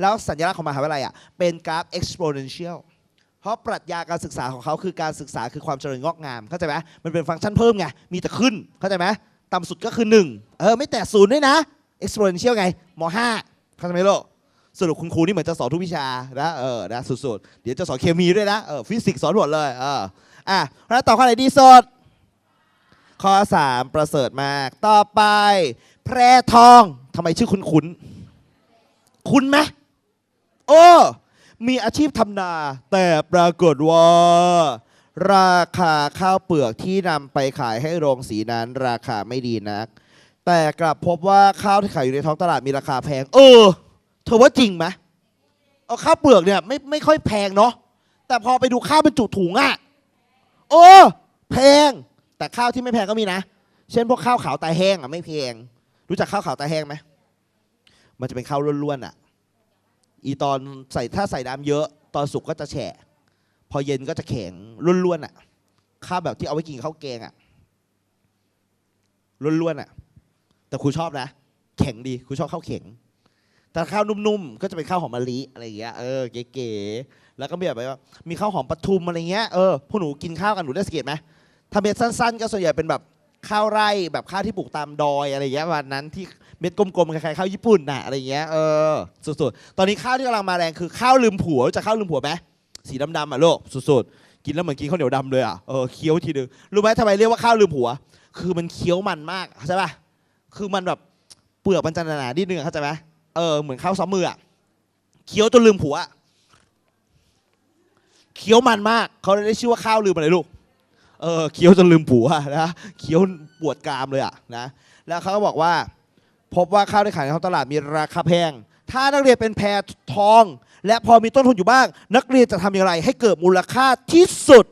แล้วสัญลักษณ์ของมหาวิทยาลัยอะเป็นกราฟ exponential เพราะปรัชญาการศึกษาของเขาคือการศึกษาคือความเจริญงอกงามเข้าใจไหมมันเป็นฟังก์ชันเพิ่มไงมีแต่ขึ้นเข้าใจไหมต่ำสุดก็คือ1เออไม่แต่ศูนย์ด้วยนะ exponential ไงม5เข้าใจไหมลูกสรุปคุณครูนี่เหมือนจะสอนทุกวิชานะเออนะสุดๆ เดี๋ยวจะสอนเคมีด้วยนะเออฟิสิกส์สอนหมดเลยเอออะเพราะฉะนั้นตอบข้อไหนดีสดข้อ 3 ประเสริฐมาก ต่อไป แพรทองทำไมชื่อคุ้นคุ้นคุ้นไหม โอ้มีอาชีพทำนา แต่ปรากฏว่า ราคาข้าวเปลือกที่นำไปขายให้โรงสีนั้น ราคาไม่ดีนัก แต่กลับพบว่าข้าวที่ขายอยู่ในท้องตลาดมีราคาแพง เออ เธอว่าจริงไหมเอาข้าวเปลือกเนี่ยไม่ไม่ค่อยแพงเนาะแต่พอไปดูข้าวเป็นจุถุงอะโอ้แพง แต่ข้าวที่ไม่แพงก็มีนะ เช่นพวกข้าวขาวตาแห้งอะไม่แพง รู้จักข้าวขาวตาแห้งไหมมันจะเป็นข้าวล้วนๆอะ อีตอนใส่ถ้าใส่น้ำเยอะตอนสุกก็จะแฉะ พอเย็นก็จะแข็งล้วนๆอะข้าวแบบที่เอาไว้กินข้าวแกงอะล้วนๆอะแต่ครูชอบนะ แข็งดีครูชอบข้าวแข็ง แต่ข้าวนุ่มๆก็จะเป็นข้าวหอมมะลิอะไรอย่างเงี้ยเออเก๋ๆแล้วก็มีแบบว่ามีข้าวหอมปทุมอะไรเงี้ยเออพวกหนูกินข้าวกันหนูได้สังเกตไหมถ้าเม็ดสั้น ๆ ก็ส่วนใหญ่เป็นแบบ ข้าวไร่แบบข้าวที่ปลูกตามดอยอะไรเงี้ยวันนั้นที่เม็ดกลมๆคล้ายๆข้าวญี่ปุ่นน่ะอะไรเงี้ยเออสุดๆตอนนี้ข้าวที่กำลังมาแรงคือข้าวลืมผัวจะข้าวลืมผัวไหมสีดำๆอะโลกสุดๆกินแล้วเหมือนกินข้าวเหนียวดำเลยอะเออเคี้ยวทีนึงรู้ไหมทำไมเรียกว่าข้าวลืมผัว คือมันเคี้ยวมันมากเข้าใจปะคือมันแบบเปลือกมันจะหนาๆนิดนึงเข้าใจไหมเออเหมือนข้าวซ้อมมืออะเคี้ยวจนลืมผัวเคี้ยวมันมากเขาเลยได้ชื่อว่าข้าวลืมอะไรลูก เออเคี้ยวจนลืมผัวนะเคี้ยวปวดกรามเลยอะนะแล้วเขาก็บอกว่า พบว่าข้าวที่ขายในท้องตลาดมีราคาแพง ถ้านักเรียนเป็นแพรทอง และพอมีต้นทุนอยู่บ้าง นักเรียนจะทำอย่างไร ให้เกิดมูลค่าที่สุด